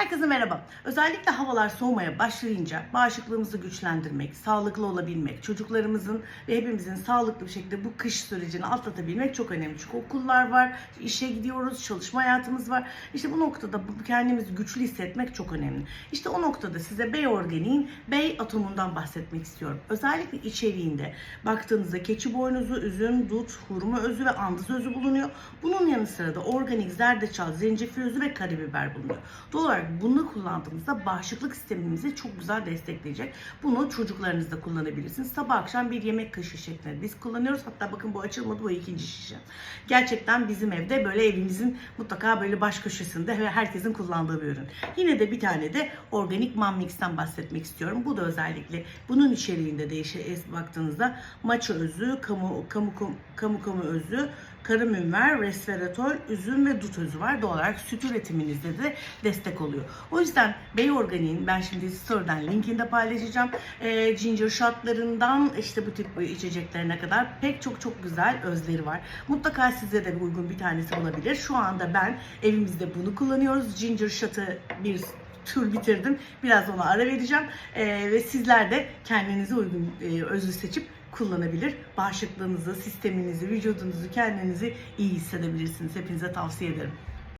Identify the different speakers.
Speaker 1: Herkese merhaba. Özellikle havalar soğumaya başlayınca bağışıklığımızı güçlendirmek, sağlıklı olabilmek, çocuklarımızın ve hepimizin sağlıklı bir şekilde bu kış sürecini atlatabilmek çok önemli. Çünkü okullar var, işe gidiyoruz, çalışma hayatımız var. İşte bu noktada kendimizi güçlü hissetmek çok önemli. İşte o noktada size Bey Organik'in Bey atomundan bahsetmek istiyorum. Özellikle içeriğinde baktığınızda keçi boynuzu, üzüm, dut, hurma özü ve andız özü bulunuyor. Bunun yanı sıra da organik zerdeçal, zencefil özü ve karabiber bulunuyor. Doğal olarak bunu kullandığımızda bağışıklık sistemimizi çok güzel destekleyecek. Bunu çocuklarınızda kullanabilirsiniz. Sabah akşam bir yemek kaşığı şeklinde biz kullanıyoruz. Hatta bakın bu açılmadı bu ikinci şişe. Gerçekten bizim evde böyle evimizin mutlaka böyle baş köşesinde ve herkesin kullandığı bir ürün. Yine de bir tane de organik man mix'ten bahsetmek istiyorum. Bu da özellikle bunun içeriğinde değişe baktığınızda maça özü, kamu kamu kamu kamu özü, karamünver, resveratrol, üzüm ve dut özü var. Doğal olarak süt üretiminizde de destek oluyor. O yüzden Bey Organik'in ben şimdi story'den linkini de paylaşacağım. Ee, ginger shotlarından işte bu tip içeceklerine kadar pek çok çok güzel özleri var. Mutlaka size de uygun bir tanesi olabilir. Şu anda ben evimizde bunu kullanıyoruz. Ginger shot'ı bir tur bitirdim. Biraz ona ara vereceğim. Ee, ve sizler de kendinize uygun e, özü seçip kullanabilir. Bağışıklığınızı, sisteminizi, vücudunuzu, kendinizi iyi hissedebilirsiniz. Hepinize tavsiye ederim.